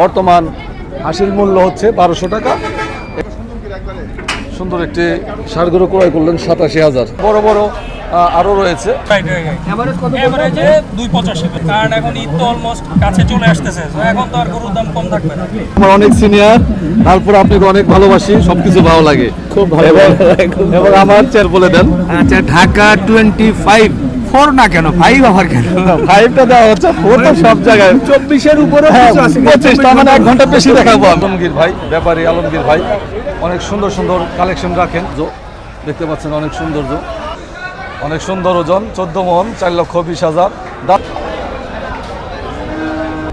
বর্তমান হাসির মূল্য হচ্ছে বারোশো টাকা। সুন্দর একটি গরু ক্রয় করলেন সাতাশি হাজার। বড় বড় আহ, আরও রয়েছে। দুই পঁচাশি। কারণ এখন ঈদ তো অলমোস্ট কাছে চলে আসতেছে। এখন তো আর গরুর দাম কম থাকবে না। আমার অনেক সিনিয়র তারপর আপনাকে অনেক ভালোবাসি সবকিছু ভালো লাগে। খুব ভালো এবার আমার চেয়ার বলে দেন। আচ্ছা ঢাকা টোয়েন্টি ফাইভ ফোর না কেন? ফাইভ আবার কেন? ফাইভটা দেওয়া হচ্ছে ফোর তো সব জায়গায়। চব্বিশের উপরে হ্যাঁ, পঁচিশ তার মানে এক ঘণ্টা বেশি দেখাবো আলমগীর ভাই ব্যাপারী আলমগীর ভাই অনেক সুন্দর সুন্দর কালেকশন রাখেন। জো- দেখতে পাচ্ছেন অনেক সৌন্দর্য অনেক সুন্দর ওজন চোদ্দ মন চার লক্ষ বিশ হাজার।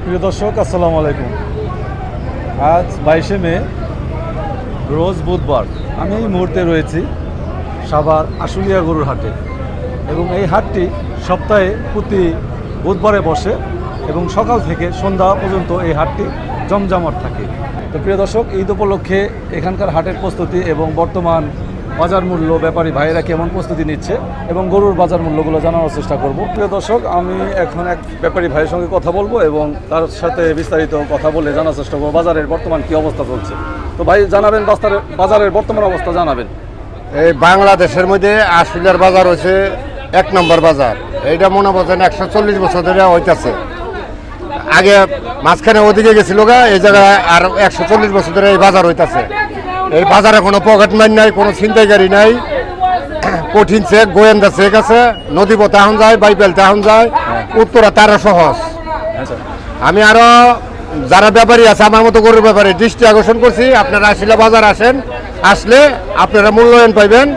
প্রিয় দর্শক আসসালামু আলাইকুম। আজ বাইশে মে রোজ বুধবার। আমি এই মুহূর্তে রয়েছি সাভার আশুলিয়া গরুর হাটে এবং এই হাটটি সপ্তাহে প্রতি বুধবারে বসে এবং সকাল থেকে সন্ধ্যা পর্যন্ত এই হাটটি জমজমাট থাকে। তো প্রিয় দর্শক, ঈদ উপলক্ষে এখানকার হাটের প্রস্তুতি এবং বর্তমান বাজার মূল্য, ব্যাপারী ভাইয়েরা কেমন প্রস্তুতি নিচ্ছে এবং গরুর বাজার মূল্যগুলো জানানোর চেষ্টা করব। প্রিয় দর্শক, আমি এখন এক ব্যাপারী ভাইয়ের সঙ্গে কথা বলব এবং তার সাথে বিস্তারিত কথা বলে জানার চেষ্টা করব। বাজারের বর্তমান কি অবস্থা চলছে? তো ভাই, জানাবেন বাজারের বাজারের বর্তমান অবস্থা জানাবেন। এই বাংলাদেশের মধ্যে আশুলিয়ার বাজার হচ্ছে এক নম্বর বাজার। এইটা মনে করছেন একশো চল্লিশ বছর ধরে হইতেছে। আগে মাঝখানে ওদিকে গেছিল গা, এই জায়গায় আর একশো চল্লিশ বছর ধরে এই বাজার হইতাছে। এই বাজারে কোনো পকেট মার নাই, কোনো ছিনতাইকারী নাই। কঠিন চেক, গোয়েন্দা চেক আছে। নদী পথে এখন যায় বাইবেল এখন যায়। উত্তরা তারা সহজ। আমি আরও যারা ব্যাপারী আছে, আমার মতো গরুর ব্যাপারে, দৃষ্টি আকর্ষণ করছি। আপনারা আসলে বাজার আসেন, আসলে আপনারা মূল্যায়ন পাইবেন।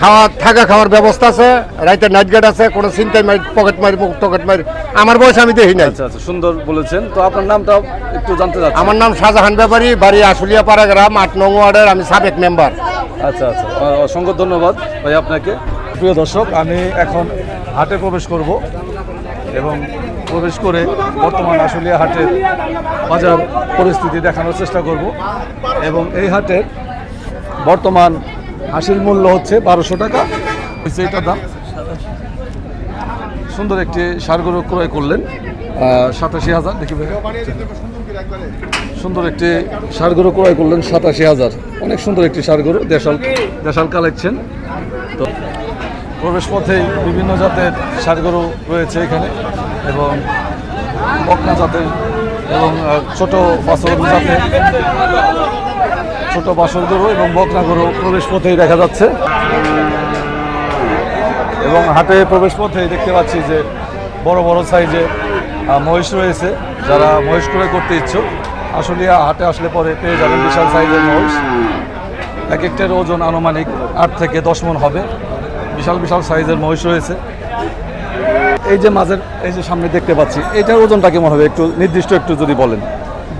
খাওয়া থাকা খাওয়ার ব্যবস্থা আছে রাইতে নাইট গার্ড আছে কোনো চিন্তাই মারি পকেট মারি পকেট মারি আমার বয়স আমি দেখি নাই। আচ্ছা আচ্ছা সুন্দর বলেছেন। তো আপনার নামটা একটু জানতে চাচ্ছি। আমার নাম শাহজাহান ব্যাপারী বাড়ি আশুলিয়া পাড়াগ্রাম আট নং ওয়ার্ডের আমি সাবেক মেম্বার আচ্ছা আচ্ছা অসংখ্য ধন্যবাদ ভাই আপনাকে। প্রিয় দর্শক আমি এখন হাটে প্রবেশ করব এবং প্রবেশ করে বর্তমান আশুলিয়া হাটের বাজার পরিস্থিতি দেখানোর চেষ্টা করব এবং এই হাটের বর্তমান হাসির মূল্য হচ্ছে বারোশো টাকা। হচ্ছে এটার দাম। সুন্দর একটি সার গরু ক্রয় করলেন। সাতাশি হাজার, দেখি সুন্দর একটি সার গরু ক্রয় করলেন সাতাশি হাজার। অনেক সুন্দর একটি সার গরু দেশাল দেশাল কালেকশন। তো প্রবেশ পথেই বিভিন্ন জাতের সার গরু রয়েছে এখানে এবং বকনা জাতের এবং ছোট বাছর জাতের। ছোট বাছর গরু এবং বকনা গরু প্রবেশ পথেই দেখা যাচ্ছে। এবং হাটে প্রবেশ পথে দেখতে পাচ্ছি যে বড় বড় সাইজে মহিষ রয়েছে যারা মহিষ করে করতে ইচ্ছুক। আসলে হাটে আসলে পরে পেয়ে যাবেন বিশাল সাইজের মহিষ। এক একটার ওজন আনুমানিক আট থেকে দশ মন হবে। বিশাল বিশাল সাইজের মহিষ রয়েছে। এই যে মাঝের এই যে সামনে দেখতে পাচ্ছি এটার ওজনটা কেমন হবে? একটু নির্দিষ্ট একটু যদি বলেন।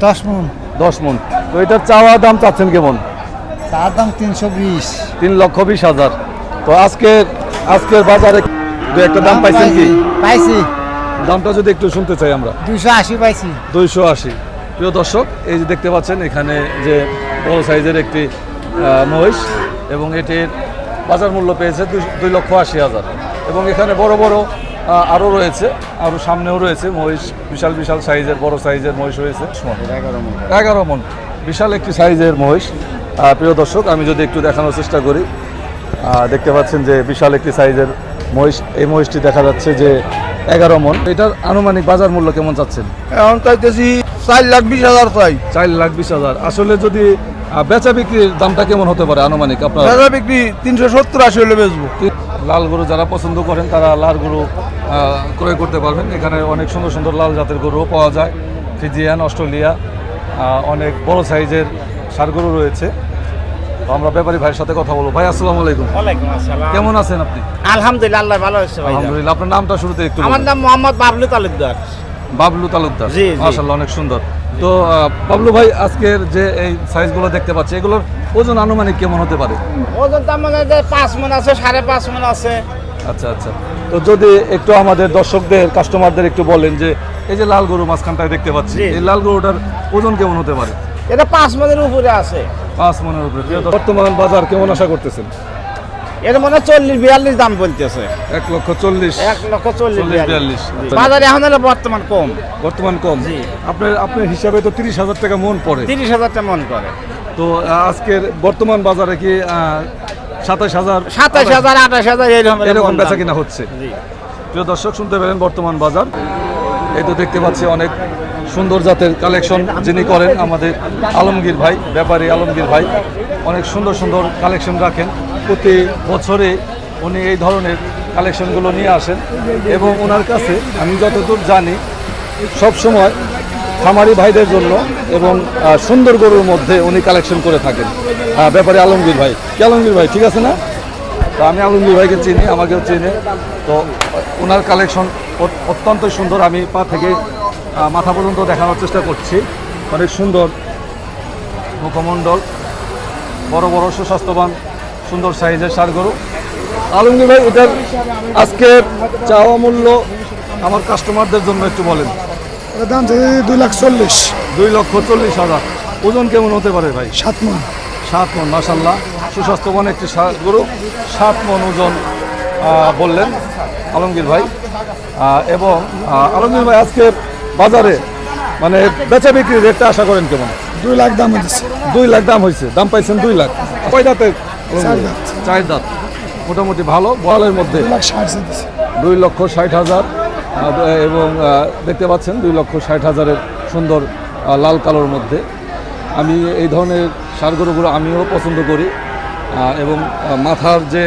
দশ মন। দশ মন। তো এটার চাওয়া দাম চাচ্ছেন কেমন? চার দাম তিনশো বিশ। তিন লক্ষ বিশ হাজার। তো আজকের আজকের বাজারে দু একটা দাম পাইছেন কি? পাইছি। দামটা যদি একটু শুনতে চাই আমরা। দুইশো আশি পাইছি। দুইশো আশি। প্রিয় দর্শক এই যে দেখতে পাচ্ছেন এখানে যে বড় সাইজের একটি মহিষ এবং এটির বাজার মূল্য পেয়েছে দুই- দুই লক্ষ আশি হাজার। এবং এখানে বড় বড় আরও রয়েছে আরও সামনেও রয়েছে মহিষ বিশাল বিশাল সাইজের বড় সাইজের মহিষ রয়েছে। এগারো মন। এগারো মন। বিশাল একটি সাইজের মহিষ। প্রিয় দর্শক আমি যদি একটু দেখানোর চেষ্টা করি দেখতে পাচ্ছেন যে বিশাল একটি সাইজের মহিষ। এই মহিষটি দেখা যাচ্ছে যে এগারো মন। এটার আনুমানিক বাজার মূল্য কেমন চাচ্ছেন? এখন চাইতেছি চার লাখ বিশ হাজার চাই। চার লাখ বিশ হাজার। আসলে যদি বেচা বিক্রির দামটা কেমন হতে পারে আনুমানিক আপনার? বাজার বিক্রি তিনশো সত্তর আশি হলে বেচবো। লাল গরু যারা পছন্দ করেন তারা লাল গরু ক্রয় করতে পারবেন। এখানে অনেক সুন্দর সুন্দর লাল জাতের গরুও পাওয়া যায়। ফিজিয়ান অস্ট্রেলিয়া অনেক বড় সাইজের সার গরু রয়েছে আমরা ব্যাপারী ভাইয়ের সাথে কথা বলব। ভাই আসসালামু আলাইকুম। ওয়ালাইকুম আসসালাম। কেমন আছেন আপনি? আলহামদুলিল্লাহ আল্লাহ ভালো হচ্ছে ভাই আলহামদুলিল্লাহ। আপনার নামটা শুরুতে একটু আমার নাম মোহাম্মদ বাবলু তালুকদার। বাবলু তালুকদার। জি। মাশাআল্লাহ অনেক সুন্দর। তো বাবলু ভাই আজকের যে এই সাইজগুলো দেখতে পাচ্ছি এগুলোর ওজন আনুমানিক কেমন হতে পারে? ওজন তো যে পাঁচ মন আছে সাড়ে পাঁচ মন আছে। আচ্ছা আচ্ছা। তো যদি একটু আমাদের দর্শকদের কাস্টমারদের একটু বলেন যে এই যে লাল গরু মাঝখানটায় দেখতে পাচ্ছি। এই লাল গরুটার ওজন কেমন হতে পারে? এটা পাঁচ মনের উপরে আছে। পাঁচ মনের উপরে। বর্তমান বাজার কেমন আশা করতেছেন? এর মনে চল্লিশ বিয়াল্লিশ দাম বলতেছে। এক লক্ষ চল্লিশ। এক লক্ষ চল্লিশ বিয়াল্লিশ। বাজারে এখন হলো বর্তমান কম। বর্তমান কম। জি। আপনার আপনার হিসাবে তো তিরিশ হাজার টাকা মন পড়ে। তিরিশ হাজার টাকা মন করে তো আজকের বর্তমান বাজারে কি সাতাশ হাজার? সাতাশ হাজার আঠাশ হাজার এরকম বেচা কিনা হচ্ছে। প্রিয় দর্শক শুনতে পেলেন বর্তমান বাজার। এই তো দেখতে পাচ্ছি অনেক সুন্দর জাতের কালেকশন যিনি করেন আমাদের আলমগীর ভাই, ব্যাপারী আলমগীর ভাই। অনেক সুন্দর সুন্দর কালেকশন রাখেন। প্রতি বছরে উনি এই ধরনের কালেকশনগুলো নিয়ে আসেন এবং ওনার কাছে আমি যতদূর জানি, সব সময় খামারি ভাইদের জন্য এবং সুন্দর গরুর মধ্যে উনি কালেকশন করে থাকেন। ব্যাপারে আলমগীর ভাই। কি আলমগীর ভাই, ঠিক আছে না? তো আমি আলমগীর ভাইকে চিনি আমাকেও চিনি। তো ওনার কালেকশন অত্যন্ত সুন্দর। আমি পা থেকে মাথা পর্যন্ত দেখানোর চেষ্টা করছি। অনেক সুন্দর মুখমণ্ডল বড় বড় সুস্বাস্থ্যবান সুন্দর সাইজের সার গরু আলমগীর ভাই এটার আজকে চাওয়া মূল্য আমার কাস্টমারদের জন্য একটু বলেন। এটার দাম দুই লাখ চল্লিশ। দুই লক্ষ চল্লিশ হাজার। ওজন কেমন হতে পারে ভাই? সাত মন। সাত মন মাসাল্লাহ সুস্বাস্থ্যবান একটি গরু সাত মন ওজন বললেন আলমগীর ভাই। এবং আলমগীর ভাই আজকে বাজারে মানে বেচা বিক্রির রেটটা আশা করেন কেমন? দুই লাখ দাম হয়েছে দুই লাখ দাম হয়েছে দাম পাইছেন দুই লাখ। কয় দাঁতের চার দাঁত। মোটামুটি ভালো। বলের মধ্যে দুই লক্ষ ষাট হাজার। এবং দেখতে পাচ্ছেন দুই লক্ষ ষাট হাজারের সুন্দর লাল কালোর মধ্যে। আমি এই ধরনের সার গরুগুলো আমিও পছন্দ করি। এবং মাথার যে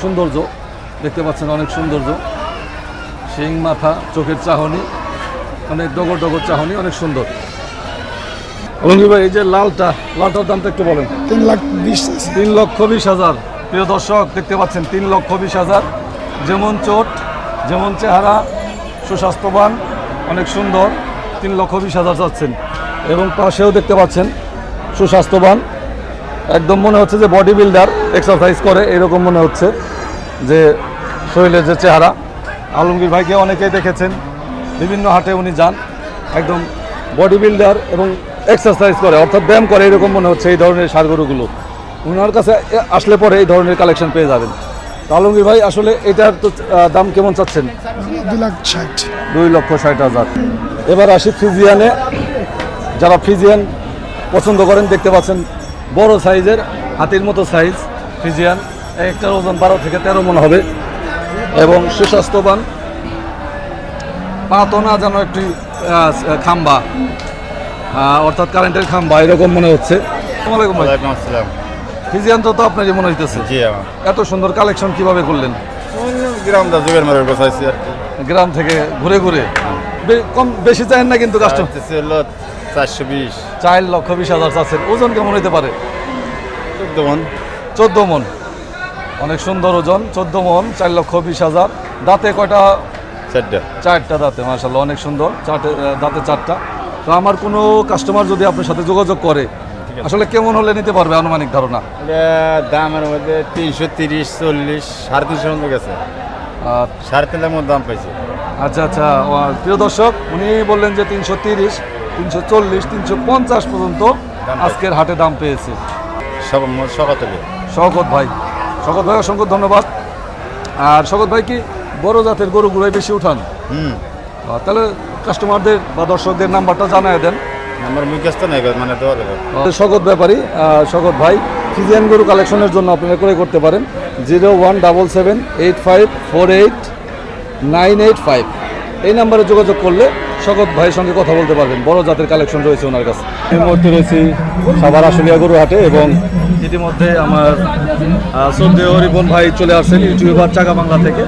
সৌন্দর্য দেখতে পাচ্ছেন অনেক সৌন্দর্য। শিং মাথা চোখের চাহনি অনেক ডগর ডগর চাহনি অনেক সুন্দর। অলঙ্গি ভাই এই যে লালটা লালটার দামটা একটু বলেন। তিন লাখ বিশ তিন লক্ষ বিশ হাজার। প্রিয় দর্শক দেখতে পাচ্ছেন তিন লক্ষ বিশ হাজার। যেমন চোট যেমন চেহারা সুস্বাস্থ্যবান অনেক সুন্দর। তিন লক্ষ বিশ হাজার যাচ্ছেন। এবং পাশেও দেখতে পাচ্ছেন সুস্বাস্থ্যবান একদম মনে হচ্ছে যে বডি বিল্ডার এক্সারসাইজ করে এরকম মনে হচ্ছে যে শরীরের যে চেহারা। আলমগীর ভাইকে অনেকেই দেখেছেন বিভিন্ন হাটে উনি যান একদম বডি বিল্ডার এবং এক্সারসাইজ করে অর্থাৎ ব্যায়াম করে এরকম মনে হচ্ছে এই ধরনের সারগরুগুলো ওনার কাছে আসলে পরে এই ধরনের কালেকশন পেয়ে যাবেন। আলমগীর ভাই আসলে এটার তো দাম কেমন চাচ্ছেন? দুই লাখ ষাট। দুই লক্ষ ষাট হাজার। এবার আসি ফিজিয়ানে। যারা ফিজিয়ান পছন্দ করেন দেখতে পাচ্ছেন বড় সাইজের হাতির মতো সাইজ ফিজিয়ান একটার ওজন বারো থেকে তেরো মন হবে। এবং সুস্বাস্থ্যবান। পা তো না যেন একটি খাম্বা। অর্থাৎ কারেন্টের খাম্বা এরকম মনে হচ্ছে। ফিজিয়ান তো আপনারই মনে হইতেছে। এত সুন্দর কালেকশন কীভাবে করলেন? গ্রাম দা যুগের মারে বসাইছি আর গ্রাম থেকে ঘুরে ঘুরে। কম বেশি চাইেন না কিন্তু কাস্টমার চারশো বিশ। চার লক্ষ বিশ হাজার চাচ্ছেন। ওজন কেমন হইতে পারে? চোদ্দ মন। চোদ্দ মন। অনেক সুন্দর ওজন চোদ্দ মন চার লক্ষ বিশ হাজার। দাঁতে কয়টা? চারটা। চারটা দাঁতে মাসাল্লাহ অনেক সুন্দর। চারটে দাঁতে চারটা। তো আমার কোনো কাস্টমার যদি আপনার সাথে যোগাযোগ করে আসলে কেমন হলে নিতে পারবে আনুমানিক ধারণা? দামের মধ্যে তিনশো তিরিশ চল্লিশ সাড়ে তিনশো মতো গেছে। সাড়ে তিন লাখ মতো দাম পাইছে। আচ্ছা আচ্ছা। প্রিয় দর্শক উনি বললেন যে তিনশো তিরিশ। তিনশো চল্লিশ তিনশো পঞ্চাশ পর্যন্ত আজকের হাটে দাম পেয়েছে। থেকে ভাই। শওকত ভাই। অসংখ্য ধন্যবাদ। আর শওকত ভাই কি বড় জাতের গরুগুলোই বেশি উঠান? হুম। তাহলে কাস্টমারদের বা দর্শকদের নাম্বারটা জানায় দেন। মুখস্থ নাই মানে দেওয়া যাবে। শগত ব্যাপারী শগত ভাই। ফিজিয়ান গরু কালেকশনের জন্য আপনারা ক্রয় করতে পারেন। Zero one double seven eight five four eight nine eight five এই নাম্বারে যোগাযোগ করলে শগত ভাইয়ের সঙ্গে কথা বলতে পারবেন। বড় জাতের কালেকশন রয়েছে ওনার কাছে। এই মুহূর্তে রয়েছি সাভার আশুলিয়া গরু হাটে এবং ইতিমধ্যে আমার শ্রদ্ধেয় রিপন ভাই চলে আসছেন ইউটিউবার চাকা বাংলা থেকে।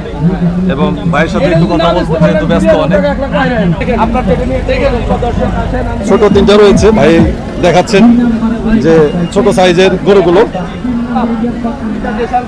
এবং ভাইয়ের সাথে একটু কথা বলতে যেহেতু ব্যস্ত অনেক। ছোট তিনটা রয়েছে, ভাই দেখাচ্ছেন যে ছোট সাইজের গরুগুলো। তিনটা দেশাল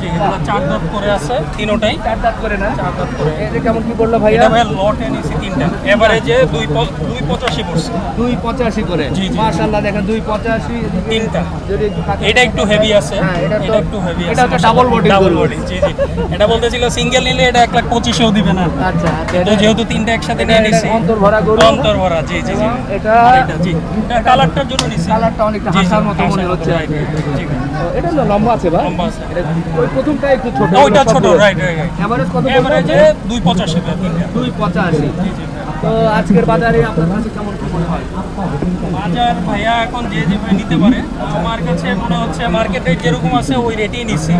জি এগুলো চার দাঁত করে আছে তিনোটাই। চার দাঁত করে না? চার দাঁত করে। এটা কেমন কি বলল এটা ভাই লটে নিছি তিনটা। এভারেজে দুই দুই পঁচাশি পড়ছে। দুই পঁচাশি করে? জি, জি। মাশাল্লাহ দেখেন দুই পঁচাশি। তিনটা। একটু থাকে- এটা একটু হেভি আছে। হ্যাঁ, এটা একটু হেভি আছে। এটা হচ্ছে double body ডাবল বডি জি জি। এটা বলতেছিল সিঙ্গেল নিলে এটা এক লাখ পঁচিশেও দিবে না। আচ্ছা আচ্ছা তো যেহেতু তিনটা একসাথে নিয়ে নিছি। অন্তর ভরা গরু। অন্তর ভরা জি জি জি। এটা- এটা জি। কালারটার জন্য নিছি। কালারটা অনেকটা হাসার মতো মনে হচ্ছে। জি। এটা না লম্বা আছে বা লম্বা আছে। ওই প্রথমটা একটু ছোট ওইটা ছোট রাইট রাইট এভারেজ কত এভারেজে দুই পঁচাশি তিনটা। দুই পঁচাশি। তো আজকের বাজারে আপনার কাছে কেমন কি মনে হয়? বাজার ভাইয়া এখন যে যেভাবে নিতে পারে আমার কাছে মনে হচ্ছে মার্কেট রেট যেরকম আছে ওই রেটেই নিচ্ছি।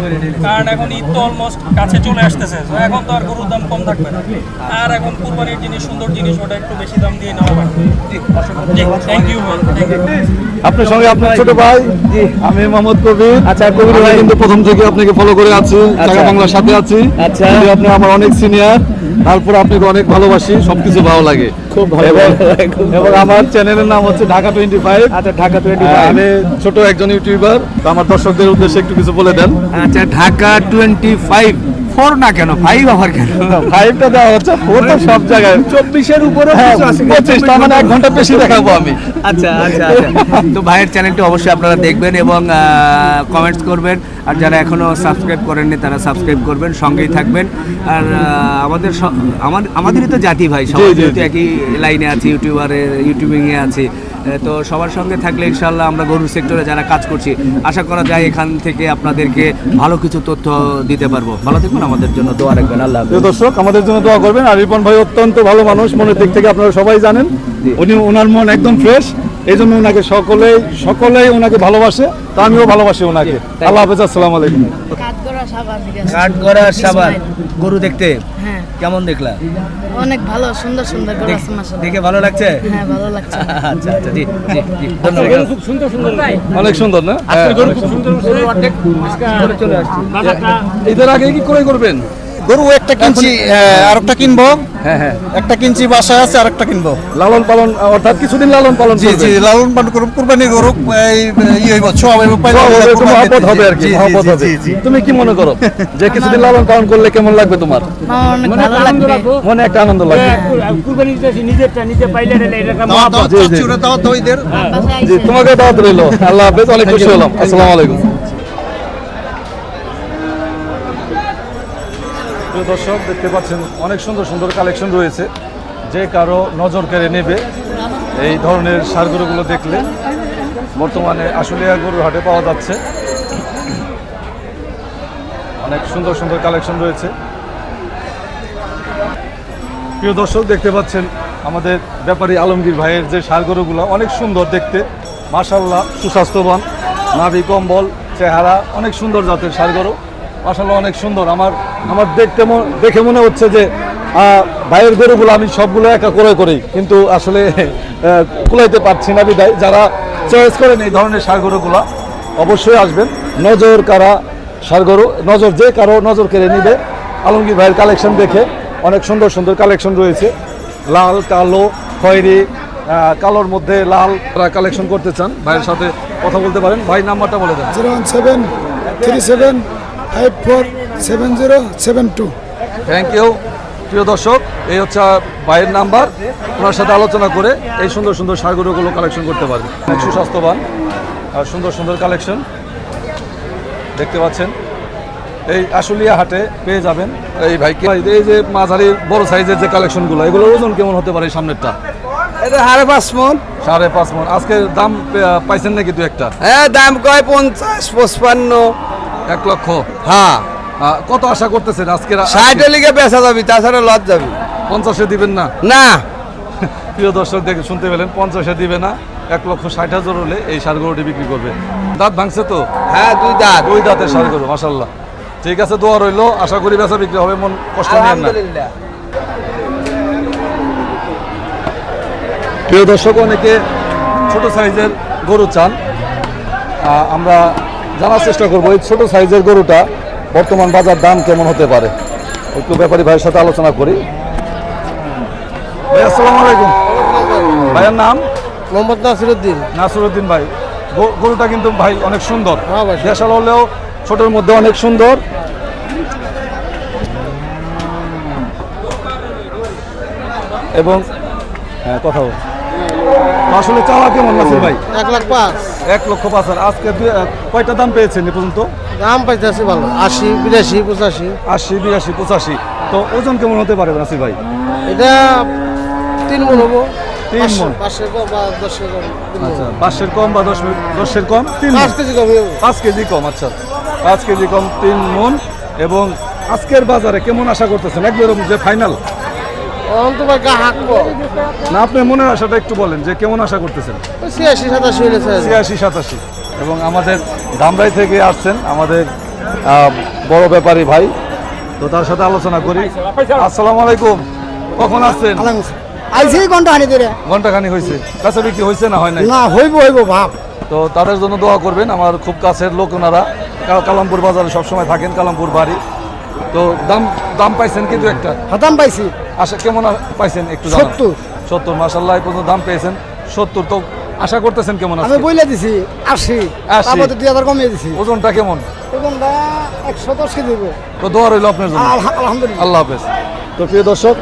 কারণ এখন ঈদ তো অলমোস্ট কাছে চলে আসতেছে এখন তো আর গরুর দাম কম থাকবে না। আর এখন কুরবানির জিনিস সুন্দর জিনিস ওটা একটু বেশি দাম দিয়ে নেওয়া জি থ্যাংক ইউ ভাই থ্যাংক ইউ আপনার সঙ্গে আপনার ছোট ভাই আমি মোহাম্মদ কবির। আচ্ছা, কবির ভাই। কিন্তু প্রথম থেকে আপনাকে ফলো করে আছি টাকা বাংলার সাথে আছি। আচ্ছা। আপনি আমার অনেক সিনিয়র তারপর আপনাকে অনেক ভালোবাসি সবকিছু ভালো লাগে। খুব ভালো এবং আমার চ্যানেলের নাম হচ্ছে ঢাকা টোয়েন্টি ফাইভ আচ্ছা ঢাকা টোয়েন্টি আমি ছোট একজন ইউটিউবার তো আমার দর্শকদের উদ্দেশ্যে একটু কিছু বলে দেন। আচ্ছা ঢাকা টোয়েন্টি ফাইভ ফোর না কেন? ফাইভ আবার কেন? ফাইভটা দেওয়া হচ্ছে ফোর তো সব জায়গায়। চব্বিশের উপরে হ্যাঁ পঁচিশ তার মানে এক ঘণ্টা বেশি দেখাবো আমি। আচ্ছা আচ্ছা আচ্ছা। তো ভাইয়ের চ্যানেলটি অবশ্যই আপনারা দেখবেন এবং কমেন্টস করবেন। আর যারা এখনও সাবস্ক্রাইব করেননি তারা সাবস্ক্রাইব করবেন সঙ্গেই থাকবেন। আর আমাদের আমাদেরই তো জাতি ভাই সবাই যেহেতু একই লাইনে আছি ইউটিউবারে ইউটিউবিংয়ে আছি তো সবার সঙ্গে থাকলে ইনশাল্লাহ আমরা গরুর সেক্টরে যারা কাজ করছি আশা করা যায় এখান থেকে আপনাদেরকে ভালো কিছু তথ্য দিতে পারব। ভালো থাকবেন আমাদের জন্য দোয়া রাখবেন আল্লাহ। দর্শক আমাদের জন্য দোয়া করবেন। আর রিপন ভাই অত্যন্ত ভালো মানুষ মনের দিক থেকে আপনারা সবাই জানেন। উনি ওনার মন একদম ফ্রেশ এই জন্য ওনাকে সকলেই সকলেই ওনাকে ভালোবাসে তা আমিও ভালোবাসি ওনাকে আল্লাহ হাফেজ আসসালামু আলাইকুম। কাঠগড়া সাবান সাবান গরু দেখতে? হ্যাঁ। কেমন দেখলা? অনেক ভালো সুন্দর সুন্দর গরু আছে দেখে ভালো লাগছে? হ্যাঁ ভালো লাগছে। আচ্ছা আচ্ছা জি জি জি ধন্যবাদ। খুব সুন্দর সুন্দর। অনেক সুন্দর না? হ্যাঁ। অর্ধেক চলে আসছে। ঈদের আগে কি করে করবেন? গরু একটা কিনছি আর একটা কিনবো। হ্যাঁ হ্যাঁ। একটা কিনছি বাসায় আছে আর একটা কিনবো। লালন পালন অর্থাৎ কিছুদিন লালন পালন জি জি লালন পালন করুন কুরবানি গরু এই ই হইব ছোয়া হইব পাইলে মহব্বত হবে আর কি মহব্বত হবে। তুমি কি মনে করো যে কিছুদিন লালন পালন করলে কেমন লাগবে তোমার? ভালো লাগবে। মনে একটা আনন্দ লাগবে। কুরবানি দিতেছি নিজেরটা নিজে পাইলে এটা দাওয়াত, জি, জি। তোমাকে দাওয়াত রইল। আল্লাহ হাফেজ অনেক খুশি হলাম। আসসালামু আলাইকুম। প্রিয় দর্শক, দেখতে পাচ্ছেন অনেক সুন্দর সুন্দর কালেকশন রয়েছে। যে কারও নজর কেড়ে নেবে এই ধরনের সারগরুগুলো দেখলে। বর্তমানে আশুলিয়া গরুর হাটে পাওয়া যাচ্ছে। অনেক সুন্দর সুন্দর কালেকশন রয়েছে। প্রিয় দর্শক, দেখতে পাচ্ছেন আমাদের ব্যাপারী আলমগীর ভাইয়ের যে সারগরুগুলো অনেক সুন্দর দেখতে। মাশাল্লাহ সুস্বাস্থ্যবান। নাভি, কম্বল, চেহারা, অনেক সুন্দর জাতের সারগরু মাশাল্লাহ অনেক সুন্দর। আমার আমার দেখতে দেখে মনে হচ্ছে যে ভাইয়ের গরুগুলো আমি সবগুলো একা করে করি, কিন্তু আসলে কুলাইতে পারছি না বিদায়। যারা চয়েস করেন এই ধরনের সারগরুগুলো অবশ্যই আসবেন। নজর কারা সারগরু নজর যে কারও নজর কেড়ে নিবে, আলমগীর ভাইয়ের কালেকশন দেখে অনেক সুন্দর সুন্দর কালেকশন রয়েছে। লাল, কালো, খয়েরি কালোর মধ্যে লাল কালেকশন করতে চান, ভাইয়ের সাথে কথা বলতে পারেন। ভাই, নাম্বারটা বলে দেন। Zero one seven three seven five four seven zero seven two thank you প্রিয় দর্শক এই হচ্ছে ভাইয়ের নাম্বার। ওনার সাথে আলোচনা করে এই সুন্দর সুন্দর সারগুলোগুলো কালেকশন করতে পারবেন সুস্বাস্থ্যবান আর সুন্দর সুন্দর কালেকশন দেখতে পাচ্ছেন এই আশুলিয়া হাটে পেয়ে যাবেন। এই ভাইকে ভাই, এই যে মাঝারি বড় সাইজের যে কালেকশনগুলো এগুলোর ওজন কেমন হতে পারে এই সামনেরটা? এটা সাড়ে পাঁচ মন। সাড়ে পাঁচ মন। আজকে দাম পাইছেন নাকি দু একটা? হ্যাঁ দাম কয়? পঞ্চাশ পঁচপান্ন। এক লক্ষ। হ্যাঁ। কত আশা করতেছেন আজকে ষাটের লিগে বেচা যাবি তাছাড়া লজ যাবি। পঞ্চাশে দিবেন না? না। প্রিয় দর্শক দেখে শুনতে পেলেন পঞ্চাশে দিবে না এক লক্ষ ষাট হাজার হলে এই সার গরুটি বিক্রি করবে। দাঁত ভাঙছে তো? হ্যাঁ দুই দাঁত। দুই দাঁতের সার গরু মাসাল্লাহ ঠিক আছে দোয়া রইল আশা করি বেচা বিক্রি হবে মন কষ্ট নেন না। প্রিয় দর্শক অনেকে ছোট সাইজের গরু চান। আমরা জানার চেষ্টা করব এই ছোট সাইজের গরুটা বর্তমান বাজার দাম কেমন হতে পারে? একটু ব্যাপারী ভাইয়ের সাথে আলোচনা করি। ভাই আসসালামু আলাইকুম। ভাইয়ের নাম? মোহাম্মদ নাসিরুদ্দিন। নাসরুদ্দিন ভাই গরুটা কিন্তু ভাই অনেক সুন্দর। হ্যাঁ। দেশাল হলেও ছোটোর মধ্যে অনেক সুন্দর। এবং হ্যাঁ কথা বল। আসলে চাওয়া কেমন নাসির ভাই? এক লাখ পাঁচ। এক লক্ষ পাঁচ হাজার। আজকে কয়টা দাম পেয়েছেন এ পর্যন্ত? দাম পাইতেছে ভালো। আশি বিরাশি পঁচাশি। আশি বিরাশি পঁচাশি। তো ওজন কেমন হতে পারে নাসির ভাই? এটা তিন মন হব। তিন মন। পাঁচশো কম বা দশশো কম। আচ্ছা পাঁচশের কম বা দশ দশের কম? তিন মণ। কেজি কম পাঁচ কেজি কম আচ্ছা। পাঁচ কেজি কম তিন মন। এবং আজকের বাজারে কেমন আশা করতেছেন? একবার যে ফাইনাল না আপনার মনের আশাটা একটু বলেন যে কেমন আশা করতেছেন? ছিয়াশি সাতাশি হয়েছে ছিয়াশি সাতাশি। এবং আমাদের দামরাই থেকে আসছেন আমাদের বড় ব্যাপারী ভাই। তো তার সাথে আলোচনা করি। আসসালামু আলাইকুম। কখন আসছেন? আইসি ঘণ্টা হানি ধরে। ঘন্টাখানি হয়েছে কাছে বিক্রি হয়েছে না হয় নাই? না হইব হইব ভাব। তো তাদের জন্য দোয়া করবেন। আমার খুব কাছের লোক ওনারা। কালামপুর বাজারে সবসময় থাকেন কালামপুর বাড়ি। তো দাম দাম পাইছেন কিন্তু একটা। হাতাম পাইছি। আশা কেমন পাইছেন একটু সত্তর। সত্তর মাসাল্লাহ এই পর্যন্ত দাম পেয়েছেন। সত্তর তো আশা করতেছেন কেমন আমি বইলে দিছি আশি। আশি। দুই হাজার কমিয়ে দিছি। ওজনটা কেমন? এরকমটা একশো দশ কেজি তো দোয়া রইল আপনার জন্য। আলহামদুলিল্লাহ। আল্লাহ হাফেজ। তো প্রিয় দর্শক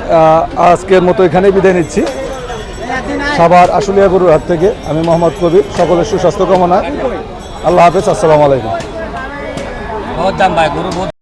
আজকের মতো এখানেই বিদায় নিচ্ছি। সাভার আশুলিয়া গরুর হাট থেকে আমি মোহাম্মদ কবির। সকলের সুস্বাস্থ্য কামনা। আল্লাহ হাফেজ আসসালামু আলাইকুম। বহুত দাম ভাই গরু